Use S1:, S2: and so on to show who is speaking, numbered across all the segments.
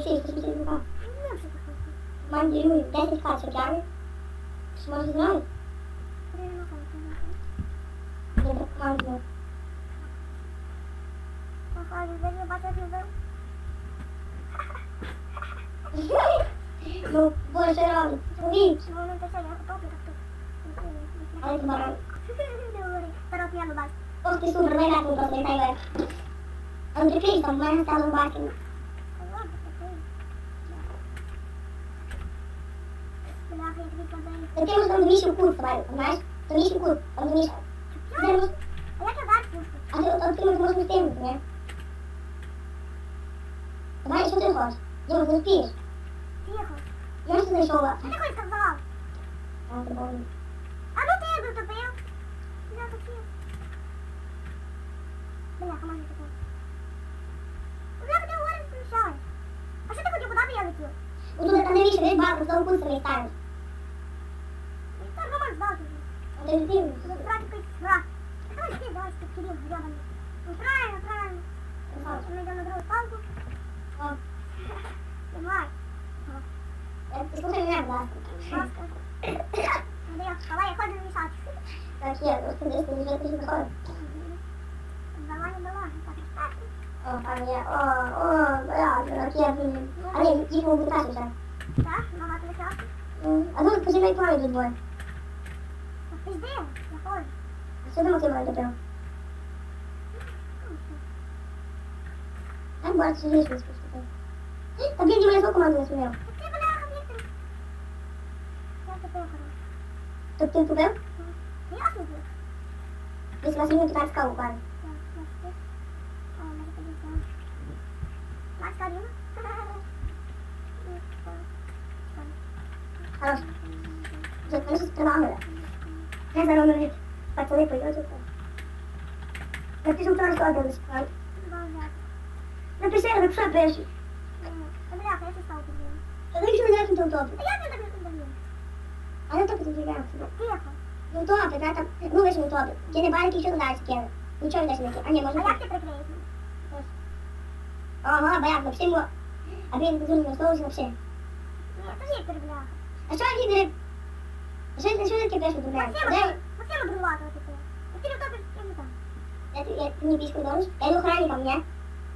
S1: всі, що ти не
S2: Ну, вже таке.
S1: Мам, ділюй, 10 качок, дякую. Що може знаю?
S2: Прямо так, прямо так.
S1: Я так команду.
S2: Ага, він за бачу, як любив.
S1: Ну, боже, рано. Чоловік.
S2: Чому він те, що я готовий, так тут.
S1: Але ти баран.
S2: Не говори. Старо п'яно бачу.
S1: Ох, ти супер, дай так, просто нехай вверх. Але прикрий, там в мене стало бачимо.
S2: Ладно, такий. Бляха, я тобі казаю.
S1: Та ти можеш там вісім кут, давай, знаєш? То вісім кут, там до місяця.
S2: А як я далі пушку?
S1: А ти, от ти можеш не стигнути, не? Давай, що ти хочеш? Діма, ти спієш.
S2: Тихо.
S1: Я ж знайшов вас.
S2: А ти хоч сказав?
S1: А, ти помню.
S2: А ну ти як дотопив? ти говориш, включай. А що ти хотів, куди б я летів?
S1: Ну, тут там навіщо, десь багато, того кут самі ставиш.
S2: Та Роман здав тобі.
S1: А ти не дивишся.
S2: Тут брати якийсь враг. А давай ти, давай, що Кирил гребаний. Ну правильно, правильно. Ми йдемо на другу палку.
S1: О,
S2: Давай.
S1: е, Послухай мене, будь ласка.
S2: Ласка. Ну, я, давай, я ходжу мішати.
S1: Так, є, просто десь ти вже пішли заходить.
S2: Давай, не давай. Так, так.
S1: Oh, panie, o, o,
S2: dobra, no kiedy...
S1: A nie, dziś não tak się.
S2: Tak? Mama słyszała?
S1: A não będziemy pojechać do dwoje. não ty gdzie? não pole. A co do mocy mamy dopiero? Tak, bo
S2: não nie jest coś takiego. Tak
S1: wielki moje słowo
S2: komandu nie
S1: słyszał. To ty tu był? Ja
S2: tu był. Jest właśnie nie tu tak skał, panie.
S1: Хорош. Вже вони щось прилагали. Я зараз навіть пацани поїдуть. Напишу вчора складно спати. Напиши, але що пишеш?
S2: Та бляха, я ще став тобі.
S1: Та навіщо мене тут добре?
S2: А як я тебе тут даю?
S1: А не топи тут граємо.
S2: Тихо.
S1: Ну добре, да, там, ну вийшли добре. Ті не барики, що далі скинули. Нічого не далі А ні,
S2: А
S1: можна.
S2: як ти прикриєш?
S1: Ага, бляк, напиши йому. А він дуже не слово напиши.
S2: Ні, це Віктор, бляха.
S1: А що він не... Що ти що таке пишеш тут?
S2: Максима,
S1: Де?
S2: Максима Брулатова таке. А ти не топиш, я не там.
S1: Я я мені пішку дорож. Я йду охранником, ні?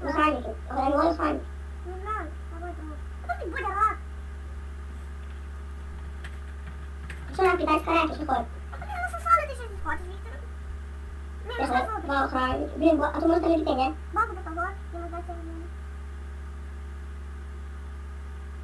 S1: Охранники. Охранник, охранник.
S2: Не знаю, з тобою тому. А тут буде рак.
S1: Що нам китайська река, що ходить?
S2: А ти насосали, ти ще не хочеш, Віктор. Ми
S1: Я
S2: не
S1: ходить,
S2: сказали.
S1: два охранники. Блін, бо- а то може там і піти, ні?
S2: Бабу до того, і ми дайте в мене.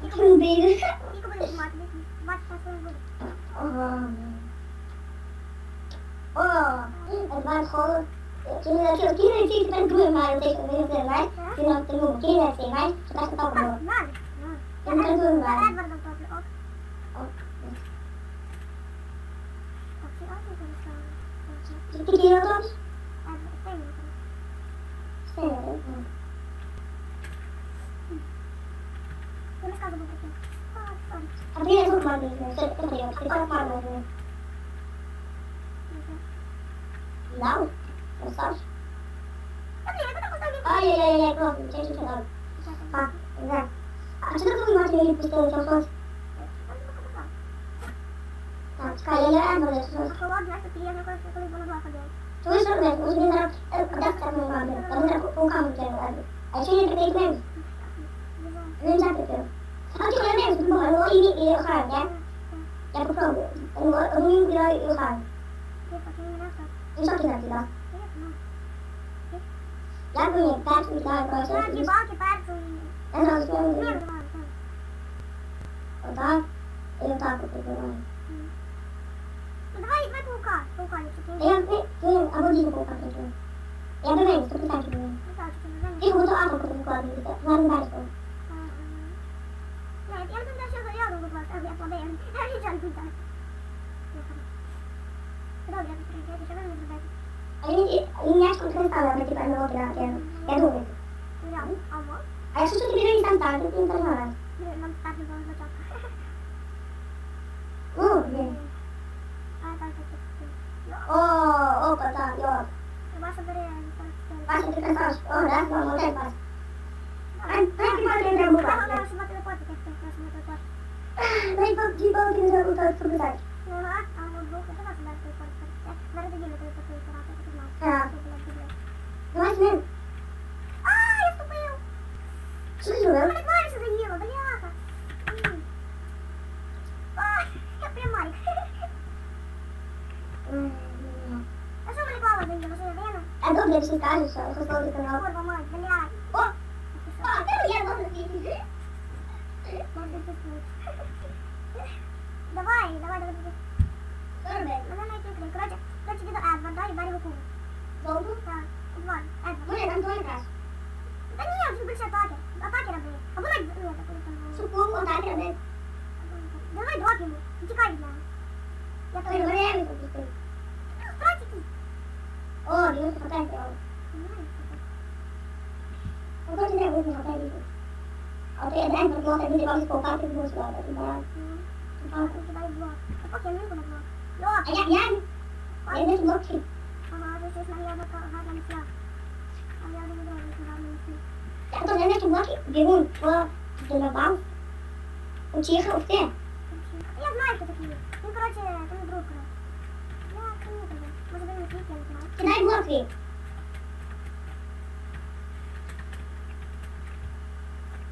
S1: Proberen. Ik probeer
S2: het, wat gaat er Oh, het waren gewoon... Kinderen,
S1: kinderen die met broer maar tegen me tegen mij. Kinderen te noemen, kinderen tegen mij. Ze dachten dat ook wel. Ja, met broer maar. Zit de kinderen dan? Zijn er. Ar bine duc la mine, ce cum eu, ce fac la mine. Dau? O stau? Ai, ai, ai,
S2: ai, prof, ce
S1: știu ce dau.
S2: Da, da. Așa
S1: că nu mai știu peste ce-au fost.
S2: Da, ca el era în bărbește sus.
S1: Tu ești bărbește, ești din drept, de asta nu mă am, dar nu cu
S2: camul chiar. Aici e pe
S1: pe pe. Nu începe pe eu. Kanskje
S2: det bare må inn i skjermen. Jeg er på plagg. Nå glad i skjermen. Vi snakker ned til da. Jeg blir
S1: bært ut av blåsen. Jeg sa det skulle Og da er
S2: jo mau
S1: på blåsen. Jeg abonnerer på boka. Jeg beveger meg ikke
S2: på tanken min. Vi
S1: kommer til
S2: å avtale på mau
S1: Hva er det der
S2: står? problema. A
S1: gente olha pro então. Inés concretizada, mas tipo, é uma outra, é, é
S2: dúvida.
S1: Acho
S2: que
S1: eu
S2: queria cantar, eu tinha que ignorar. Não está
S1: de bom, vou tocar. Uh, Oh, opa, tá,
S2: ó. Eu gosto de cantar. Basta de cantar, ó, né? Não, não tem mais. Ai, ai, que
S1: vai
S2: ter que mudar. підеш.
S1: Давай з ним.
S2: А, я вступив!
S1: Що ти
S2: У
S1: зробив?
S2: мене клавіша заїла, бляха. М. Ай, я прям Марік. А що в мене клава заїла? Що я вена?
S1: А добре, всі кажуть, що хостовий канал.
S2: 鍵も短
S1: いな
S2: やっぱり俺みたいなおお、
S1: 見
S2: 事答え
S1: てよ。Aku tidak
S2: bisa ngapain itu. Aku tidak ada yang berbuat tapi dia harus kokar ke bos
S1: lah. Tapi barang.
S2: Aku coba buat. Oke, ini udah buat. Lo.
S1: Ayak
S2: yan. Yan
S1: itu buat sih.
S2: Sama
S1: ada sesuatu yang bakal akan siap. Ada yang udah akan siap. Atau jangan cuma gitu, bingung. Wah,
S2: udah bang. Ucih, oke. Я знаю, хто такий. Він, коротше, це не друг, коротше. Я це не тебе. Може, він не світ, я не знаю.
S1: Кидай блоки.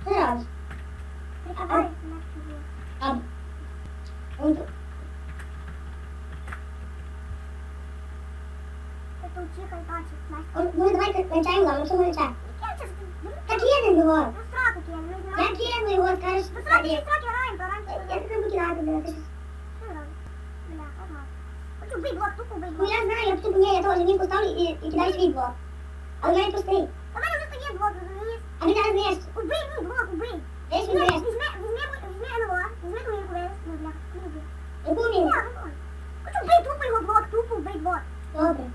S1: Що робиш?
S2: Приказай, не тобі.
S1: А, он
S2: Це тут чихай, бачиш, знаєш.
S1: Он, ну давай кончаємо вам, що ми чай.
S2: Я це ж ти.
S1: Так кинем його.
S2: Ну, страху кинь, ну,
S1: Я
S2: знаєш.
S1: кину його, скажеш,
S2: Ну,
S1: що
S2: страху,
S1: тобі.
S2: страху граємо, то
S1: Я
S2: раніше.
S1: тебе буду кидати, бля, ти ж.
S2: Що робиш? Бля, ага. Хочу вбий блок, тупо вбий
S1: Ну
S2: блок.
S1: я знаю, я тут ні, я теж він поставлю і, і кидаю свій блок. Але в мене пустий.
S2: У мене вже стоїть блок, розумієш?
S1: А він зараз не
S2: Убий мій блок, убий.
S1: Десь він
S2: Візьми,
S1: десь.
S2: візьми, візьми, візьми НЛО, візьми комірку, виріс. Ну, бля, не люблю.
S1: Яку
S2: Ні,
S1: він?
S2: не можу. Хочу вбий тупо його блок, тупо вбий блок.
S1: Добре.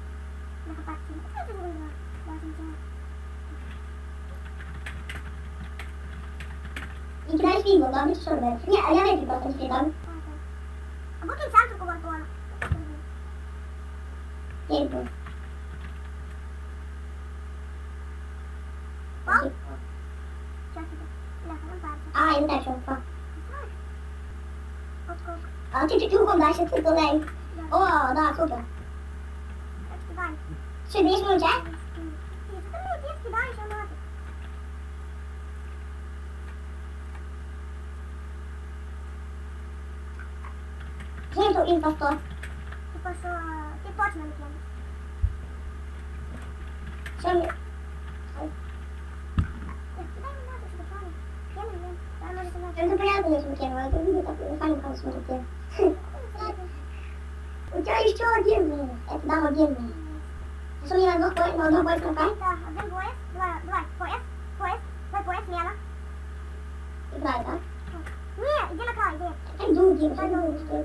S2: Я так ці. Що ти зробила? Я ж нічого.
S1: І jest
S2: bingo, mamy trzy
S1: szorby. Nie, a ja lepiej potem spytam. A potem sam
S2: tylko wartowana.
S1: Jedno. A, ja
S2: też opa. A ty, ty, ty oglądasz
S1: się tylko lej.
S2: O, da, super. Czy bierz mu
S1: cię? ми?
S2: Ти кидай мені надо, щоб правильно. Кину, ні. Дай, може, ти
S1: Я
S2: надо.
S1: не понятно, не смотрела, это видео такое, сами там смотрите. У тебя еще один был. Это дам один был. Что мне на двух пояс, на одном пояс напай?
S2: Так, один пояс, два, давай, пояс, пояс, давай пояс, смена.
S1: Играй, да?
S2: Ні, іди на край, іди.
S1: Так иду, Дим, что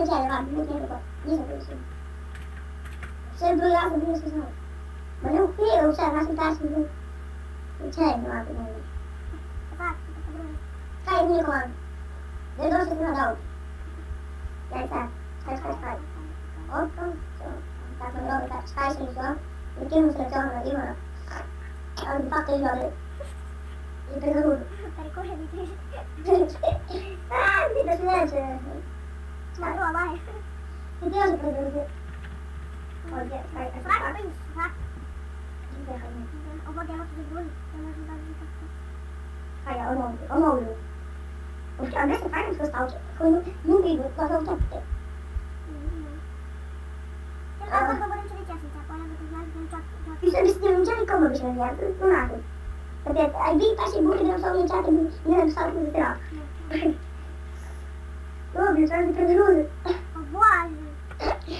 S1: раз, не сказал. Men nu sker det sen, alltså där som du tjejen och allt det där.
S2: Так, это подруга.
S1: Хай не кон. Det är då som jag dog. Jag är såhär, skaj, skaj, skaj. Och så, så. Так, man робить так, скай, скай, все. И кинулся в темную Ивана. А он факт ее говорит. И перезагрузил.
S2: Перекошений трішки.
S1: А, ты до свидания.
S2: Смотрю, лає.
S1: Ты тоже Kayak omong, omong lu. Och
S2: andra
S1: som
S2: faktiskt ska
S1: stå
S2: kunde nu bli vad de tänkte. Bisa bisa
S1: mencari kamu bisa lihat. Mengaku. Tapi kita sih bukan dalam soal mencari dalam soal bergerak. vamos ter.
S2: Я так говорю через чесно, це поняв, ти знаєш, він чат.
S1: Isso eu disse, não tinha nem como mexer na minha, não nada. Porque aí vem para esse burro, não só no chat, não é só no céu. Ô, meu, só de prejuízo.
S2: О, боже. Давай ще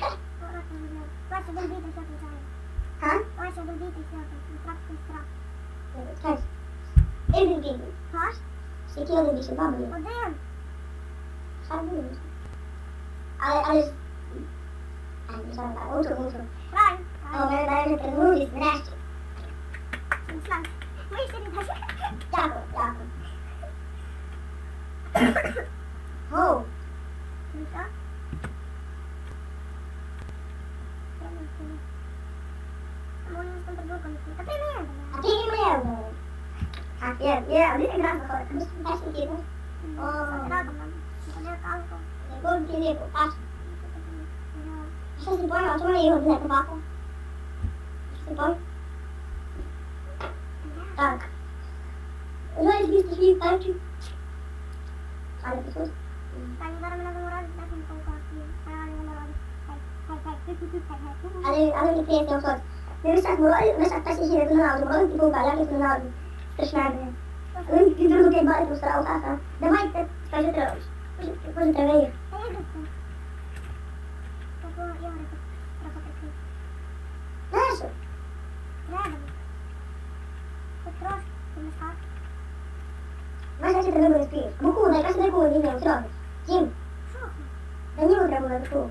S2: добити все включаємо.
S1: Hã?
S2: Давай ще добити все, страх, страх.
S1: Traz. Ele ninguém.
S2: Гаш?
S1: Sei que eu não disse, vamos.
S2: Один.
S1: Sabe isso. Aí, aí. Ai, não sabe, outro, outro.
S2: Правильно.
S1: Ah, na verdade, prejuízo, né?
S2: Слав. Ми ще не далі.
S1: Дякую, дякую. О,
S2: Ну що? Можна з контрбурком. Та прийми.
S1: а ты не мне. А, я, я, один игра заходит, мы с тобой сидим.
S2: Раком нам. Подер калку.
S1: Гол телегу, а сейчас не понял, а что я его не папа? Не понял? Так. Ну, если ты шли, ставьте. А, это вы сейчас почти сидите на лаву, морозите паука, я не на лаву. Страшно. Вы не друг друга бали, устраивал, ха-ха. Давай, скажи, ты, может, ты говоришь.
S2: Та я йду. Таку Ігоря тут трохи прикрив.
S1: Знаешь, что?
S2: Треба. Хоч трошки, ти не скажеш.
S1: Знаешь, зачем ты выбор спишь? Буку, дай, кажется, дай кулу, не знаю, Серёга. Тим,
S2: Що?
S1: да не утро было, буку.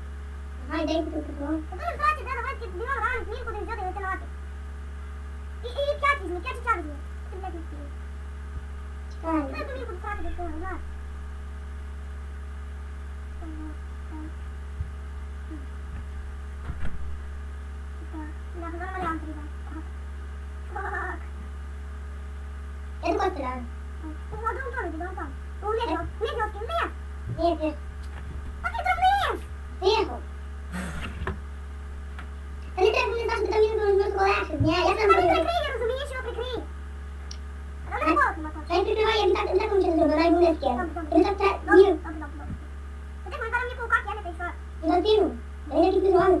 S2: ما يدري يكتب التليفون الطفل الفاسد هذا ما
S1: يكتب دماغه الان
S2: مين يقدر يجرب يتلاقي ايه كاتب اسمي كاتب كاتب اسمي
S1: كاتب لك
S2: اسمي ما يقدر يكتب
S1: كاتب التليفون لا Fuck. Fuck. Fuck. Fuck. Fuck. Fuck. немножко легше. Ні, я
S2: Я
S1: сам
S2: тебе
S1: буду.
S2: прикрий, я розумієш, його прикрий. А не голос мотор.
S1: Хай прикриває, я не так, не так нічого не зроблю, дай буде скину.
S2: Добре,
S1: Я
S2: добре.
S1: так це,
S2: Добре,
S1: ні,
S2: добре, добре. Та ти мене зараз мені паука кинете, і що?
S1: не закину. Я не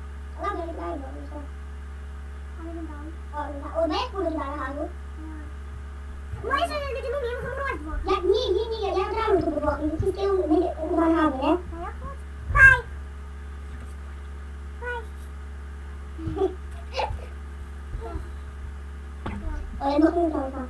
S1: और मैं स्कूल जा रहा हूँ मैं सर
S2: के जिम्मे में हम रोज वो या ये ये नहीं है यार राम को वो इसके मैं
S1: जा रहा हूँ बाय
S2: बाय और मैं
S1: कौन
S2: था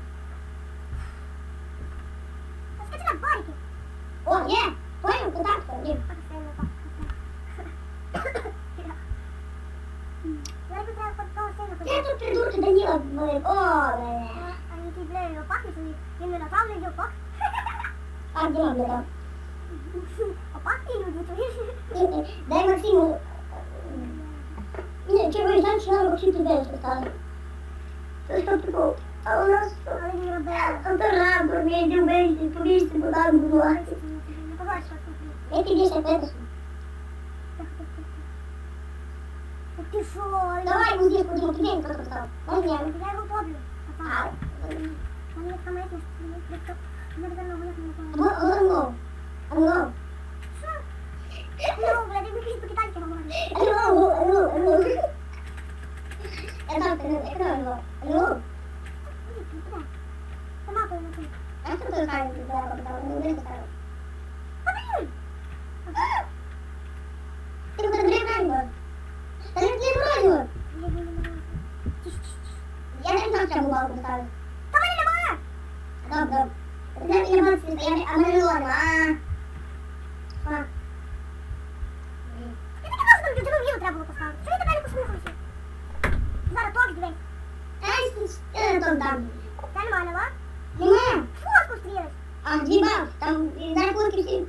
S2: стрілиш.
S1: А где баб? Там наркотики все.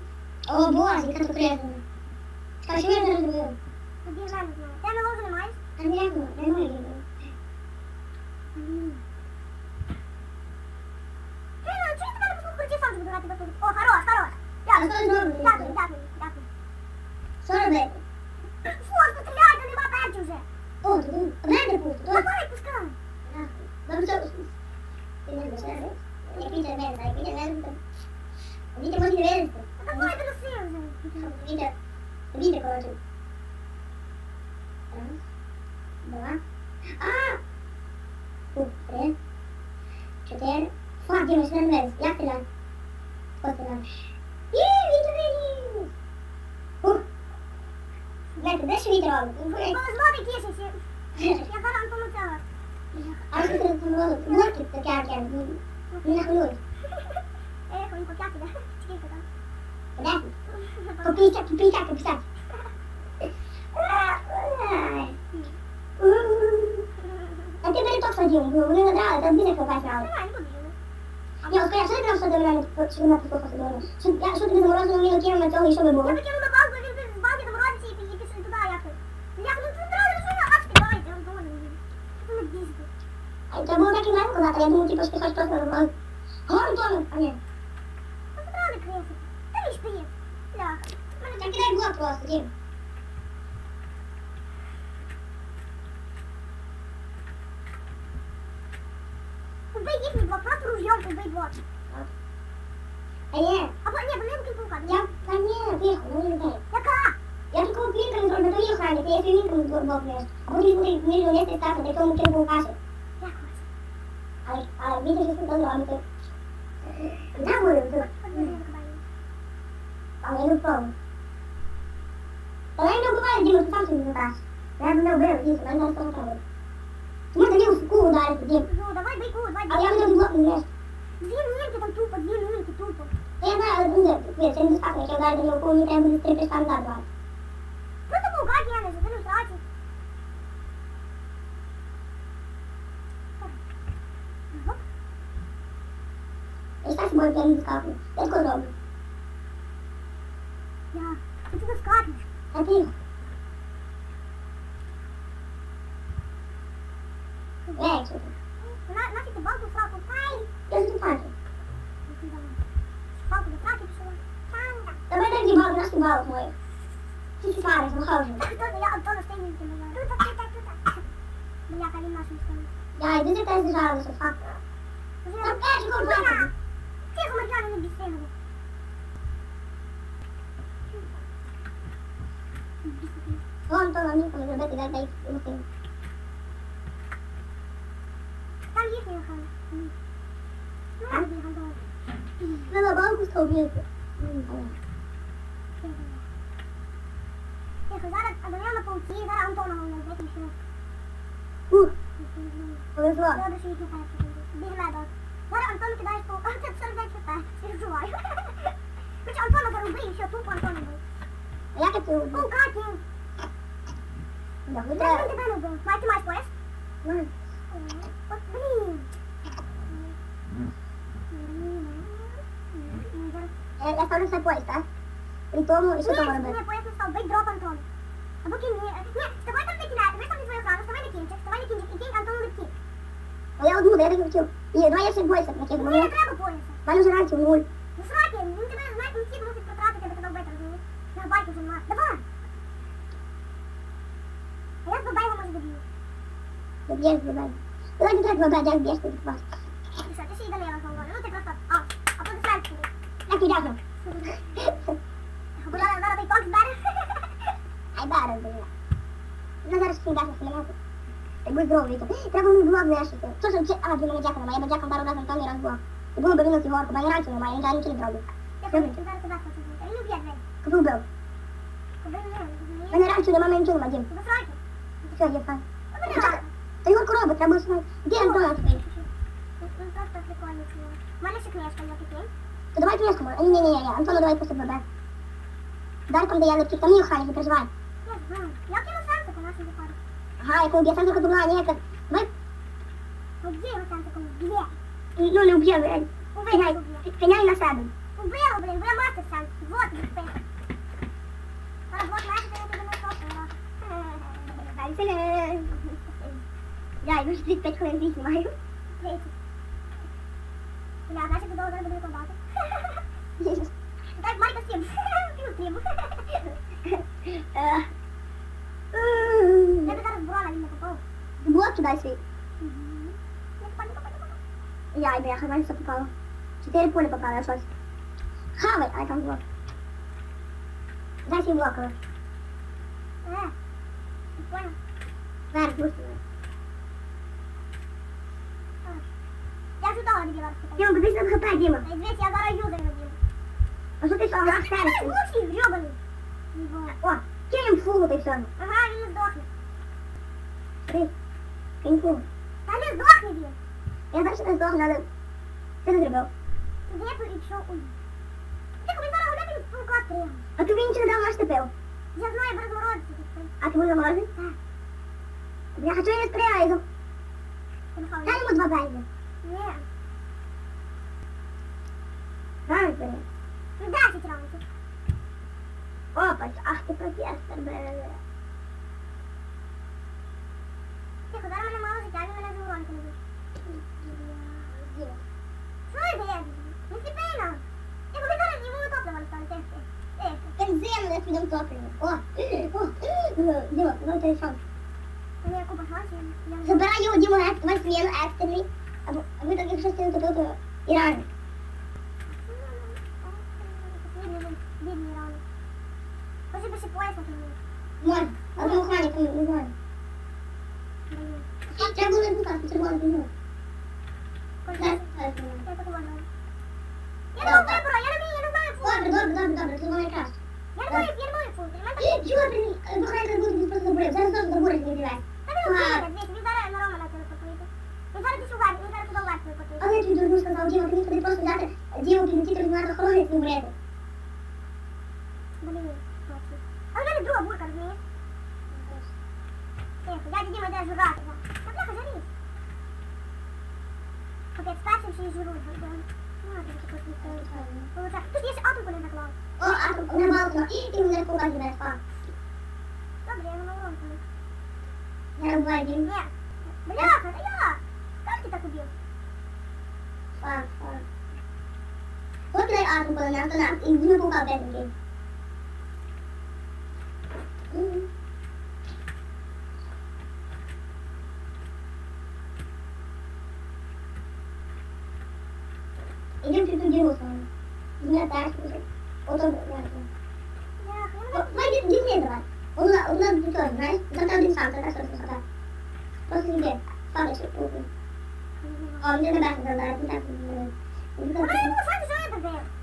S1: О, боже, яка тут резана. А що я зараз зробив?
S2: Тоді в мене знає. Ти на ложу не маєш?
S1: А не як Де ж відрав?
S2: Коли злоби тішиться. Я гарант помогала.
S1: А що ти помогла? Норки покярки. Не нахнуть.
S2: Ех, він покярки, да? Скільки там?
S1: Подожди. Попійся, попійся, попійся. А ти бери ток садів, вони надрали, там біля копать
S2: знали.
S1: Ні, от коли я все одно садив, що вона підкопа садила. Що ти заморозила мені кіями цього і що би було?
S2: Я
S1: було так і мене казати, я думаю, типу, що ти хочеш просто розмовляти. Говорю, Тону, а ні.
S2: Ну тут рано криси. Та він шпиє. Бляха.
S1: Мене так кидай блок просто, Дім.
S2: Убий їхній блок, просто ружьом убий блок.
S1: А ні,
S2: Або ні, бо не буду паука.
S1: я, та ні, тихо, ну не дай.
S2: Яка?
S1: Я такого кліка не зроблю, то їх хранить, я свій вінком блок вниз. А потім буде мільйон місяць стати, при тому кинув каші.
S2: Як хочеш.
S1: я не впав. Та я не вбиваю, Діма, ти сам собі заказ. Я б не вбив, дійсно, мене зараз того треба. Тому що Діму в кулу ударити, Дім.
S2: Ну, давай бийку, давай
S1: А я
S2: бийку.
S1: буду блок не вниз.
S2: Дві мінки там тупо, дві мінки тупо.
S1: Та я знаю, але буде, ви, це не достатньо, якщо ударити Діму в кулу, мені треба буде три пішка назад брати.
S2: that's more
S1: than Scotland. Let's go
S2: down. Yeah, it's Scotland. I
S1: Okay. дай дай руки.
S2: Там їхня хана. Ну, я тобі Антон.
S1: Треба балку схопити.
S2: Тихо, зараз Адриана пауці, зараз Антона головне вбити і все.
S1: Ух, повезло.
S2: Добре, що їхня хана. Бігме, док. Зараз Антону кидаєш паука, це 49 хп. Співчуваю. Хоч Антона зараз вбий, і все, тупо Антона вбив.
S1: А як я це роблю?
S2: Паука, кінь.
S1: Добре,
S2: Він
S1: треба.
S2: тебе не вбив. Май, ти маєш пояс?
S1: Ну,
S2: От, блін.
S1: Я, я ставлю все поїзд, так? При тому, і що тому
S2: Ні,
S1: робити?
S2: ні, пояс не став, бить дроп Антон. Або кінь, ні, ні, вставай там не кидати, вистави свою охрану, вставай на кінчик, вставай на кінчик і кинь Антону липки.
S1: А я одну, да я так і хотів. Ні, давай я ще поїзд накину,
S2: Ну,
S1: бо
S2: не
S1: я...
S2: треба пояса.
S1: в мене вже ранці нуль.
S2: Ну, сраки, він тебе, знаєш, він всі мусить потратити, аби тебе вбити, розумієш? На байку вже нема. Давай!
S1: harus
S2: begini biar global lu lagi telat
S1: global jangan bias di bawah Satu sih dalam yang kongo lu telat oh apa tuh salah sih lagi dong bulan baru tiktok baru ay baru dulu lu harus pindah ke sini aku. Gue grow gitu, kenapa gue dua gue ya, itu Terus ucit sama gue mengejar
S2: sama Maya mengejar baru datang tahun orang gue Ibu gue bingung
S1: sih, kebanyakan
S2: sih, Maya
S1: jangan
S2: kiri
S1: bro Kebubel Kebanyakan, cuma main cuma,
S2: Jim. Kebanyakan
S1: Все, є фан.
S2: Куди не треба?
S1: Та Ігорку робить, треба знати. Де Антона тепер?
S2: Він просто прикольний чувак. У мене ще книжка є такий.
S1: То давай книжку, може. Ні, ні, ні, ні. Антону давай просто ББ. Дай там, де я липки, там мій охранник, не переживай.
S2: Я знаю. Я кину сенсику, нашим виходить.
S1: Ага, яку я сам только думала, ні, це... Давай,
S2: От де його сенсику? Дві.
S1: ну, не вб'є, блядь.
S2: Убий,
S1: Пеняй,
S2: убий.
S1: пеняй на себе.
S2: Убила, блин, бля, мастер сам. Вот, блин. Зараз вот мастер, я тебе не сопила.
S1: Ja, ik moest dit gewoon niet maar...
S2: Weet. Ja, daar zit het al, daar ben ik al water. Jezus. Kijk,
S1: Mike,
S2: dat is Tim. Tim. Eh... Mm. Hebben
S1: daar een bron
S2: aan iemand op De bij zit.
S1: Mhm. Ja, ik ben echt mijn de op Ze teleporten op elkaar, zoals. Gaan we, hij kan het
S2: wakker. Ja. понял?
S1: Вверх, бустимо.
S2: Я вже того дебіла розпитаю.
S1: Діма, подивись на хп, Діма.
S2: Ей, дивись, я зараз юзер робив.
S1: А що ти що, грав
S2: Ай,
S1: сервісом?
S2: глухий, грьобаний. Єбо.
S1: О, кинь їм фугу, ти все.
S2: Ага, він не здохне.
S1: Смотри, кинь фугу.
S2: Та не здохне він.
S1: Я знаю, що не здохну, але... Ти не зробив.
S2: Де і що у... Тихо, він зараз гуляти від полка стріляє.
S1: А тобі нічого не дав, наш ти пив.
S2: Я знаю, без морозиці тут стоїть.
S1: А тобі заморозить?
S2: Так.
S1: Я хочу не стріляю.
S2: Телефон.
S1: Дай йому два бейзи.
S2: Ні.
S1: Правильно, бери.
S2: Ну, 10 раундів.
S1: Опа, ах ти професор, бля.
S2: Тихо, зараз мене мало життя, він мене вже уронки не бив. Що йде? Не сліпина. Тихо, ви зараз йому топливо стали, тихо, тихо. Тихо.
S1: Бензин, я підем топливо. О, о, Діма, ну ти що?
S2: У мене купа грошей. я вже-
S1: Забирай його, Діма, ек- давай свій екстрений. А ви- а ви так, якщо ти не топив, то і реально.
S2: Бідний, бідний раунд. Може би ще пояс отримав.
S1: Можна, а ви охранник, не не знаю.
S2: Блін.
S1: Треба було не пускати, червоний пінок.
S2: Кожен
S1: Так,
S2: раз-
S1: так,
S2: Я так уважаю. Я
S1: Так,
S2: не
S1: так.
S2: вибору, я не вмію, я не знаю фу.
S1: Добре, добре, добре, добре, червоний краще.
S2: Я не знаю, я не знаю фу. У мене так-
S1: Чорний, охранник буде він просто забурив. Зараз теж забурить, не дивись.
S2: Та він вбиває, дивіться, він зараз на Рома на телепортується. Він зараз десь уверх, він зараз туди вверх телепортується.
S1: Але я тобі дурну сказав, Діма, ти міг туди просто взяти Діму підлетіти розмірно хлопець і умрeti.
S2: Блін, точно. А в мене друга бурка, розумієш? Тихо, дядя Діма йде журати. да. Та бляха, жарись. Капець, першим ще й жируть.
S1: Terus dia seorang Ya. Boleh, ya. Kan
S2: kita
S1: ku dia. Faham, faham. Kau aku boleh nak tu
S2: nak
S1: buka
S2: band game. elim tüzüm bir olsun. Yine ders otobüs yaptım. Hayır dinledi var. Onunla, onunla bir sorun var. Zaten bir santra kaç sorun zaten. Nasıl gibi? Sonra şey oldu. Amca da ben kazandım. Ben kazandım. Ben kazandım. Ben kazandım. Ben kazandım.